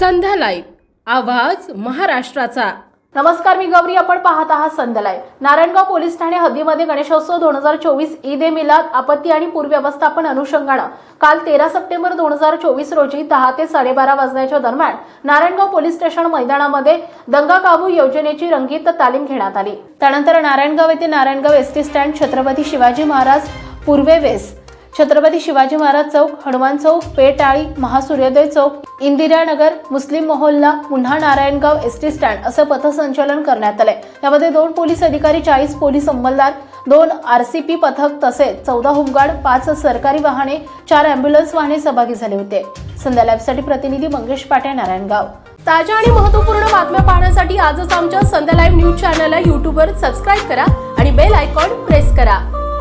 संध्या live. आवाज महाराष्ट्राचा. नमस्कार मी गौरी. आपण पाहत आहात संध्यालाय नारायणगाव पोलीस ठाणे हद्दीमध्ये गणेशोत्सव दोन हजार चोवीस ईद ए मिलाद आपत्ती आणि पूरव्यवस्थापन अनुषंगानं काल तेरा सप्टेंबर दोन हजार चोवीस रोजी दहा ते साडेबारा वाजण्याच्या दरम्यान नारायणगाव पोलीस स्टेशन मैदानामध्ये दंगा काबू योजनेची रंगीत तालीम घेण्यात आली. त्यानंतर नारायणगाव येथे नारायणगाव एसटी स्टँड छत्रपती शिवाजी महाराज पूर्वेवेस छत्रपती शिवाजी महाराज चौक हनुमान चौक पेटाळी महासूर्योदय चौक इंदिरानगर मुस्लिम मोहल्ला पुन्हा नारायणगाव एस टी स्टँड असं पथसंचलन करण्यात आलंय. यामध्ये दोन पोलीस अधिकारी चाळीस पोलीस अंमलदार दोन आर सी पी पथक तसेच चौदा होमगार्ड पाच सरकारी वाहने चार अँब्युलन्स वाहने सहभागी झाले होते. संध्या लाईव्हसाठी प्रतिनिधी मंगेश पाटे नारायणगाव. ताज्या आणि महत्त्वपूर्ण बातम्या पाहण्यासाठी आजच आमच्या संध्या लाईव्ह न्यूज चॅनलला यूट्यूबवर सबस्क्राईब करा आणि बेल आयकॉन प्रेस करा.